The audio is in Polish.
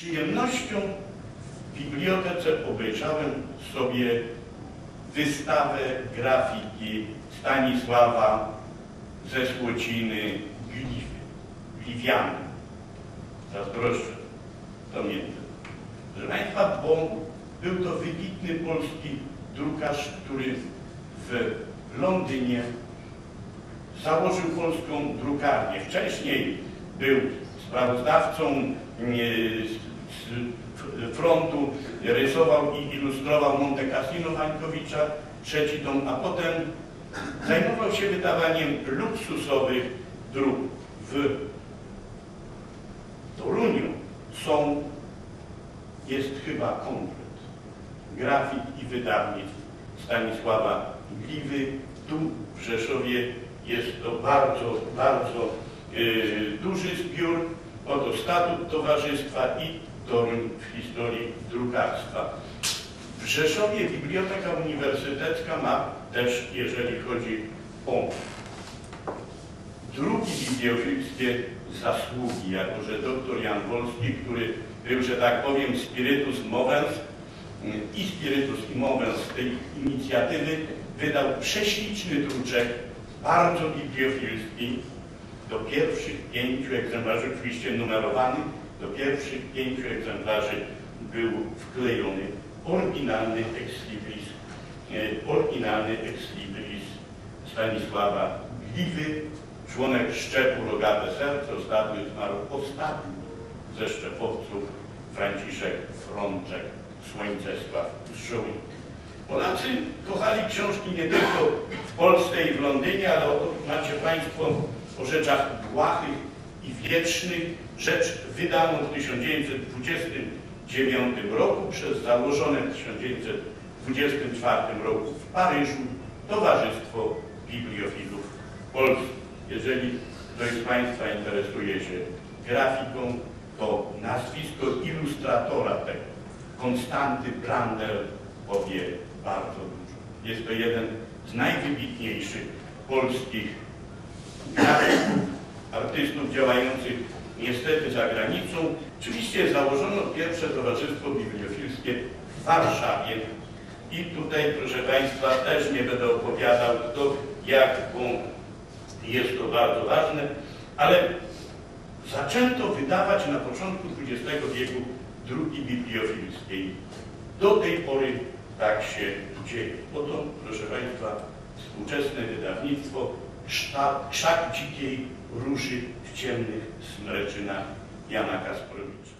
przyjemnością w bibliotece obejrzałem sobie wystawę grafiki Stanisława ze Słociny Gliwiany. Zazdroszczę, pamiętam. Proszę Państwa, bo był to wybitny polski drukarz, który w Londynie założył polską drukarnię. Wcześniej był sprawozdawcą e, frontu, rysował i ilustrował Monte Cassino Wańkowicza, trzeci tom, a potem zajmował się wydawaniem luksusowych dróg. W Toruniu są, jest chyba komplet grafik i wydawnictw Stanisława Gliwy. Tu w Rzeszowie jest to bardzo, bardzo yy, duży zbiór. Oto statut towarzystwa i W historii drukarstwa. W Rzeszowie Biblioteka Uniwersytecka ma też, jeżeli chodzi o drugi bibliofilskie zasługi, jako że doktor Jan Wolski, który był, że tak powiem, spiritus movens i spiritus i movens tej inicjatywy, wydał prześliczny druczek, bardzo bibliofilski, do pierwszych pięciu egzemplarzy, oczywiście numerowany, do pierwszych pięciu egzemplarzy był wklejony oryginalny ex libris, e, oryginalny ex libris Stanisława Gliwy, członek szczepu Rogate Serce, ostatnio zmarł ostatni ze szczepowców Franciszek Frączek, Słońcesław Żołnik. Polacy kochali książki nie tylko w Polsce i w Londynie, ale oto macie Państwo o rzeczach błahych i wiecznych, rzecz wydaną w 1929 roku przez założone w 1924 roku w Paryżu Towarzystwo Bibliofilów Polskich. Jeżeli ktoś z Państwa interesuje się grafiką, to nazwisko ilustratora tego, Konstanty Brander, powie bardzo dużo. Jest to jeden z najwybitniejszych polskich grafików, artystów działających niestety za granicą. Oczywiście założono pierwsze towarzystwo bibliofilskie w Warszawie i tutaj, proszę Państwa, też nie będę opowiadał kto, jak, bo jest to bardzo ważne, ale zaczęto wydawać na początku XX wieku druki bibliofilskiej. Do tej pory tak się dzieje. Oto, proszę Państwa, współczesne wydawnictwo Krzak dzikiej róży w ciemnych smreczynach Jana Kasprowicza.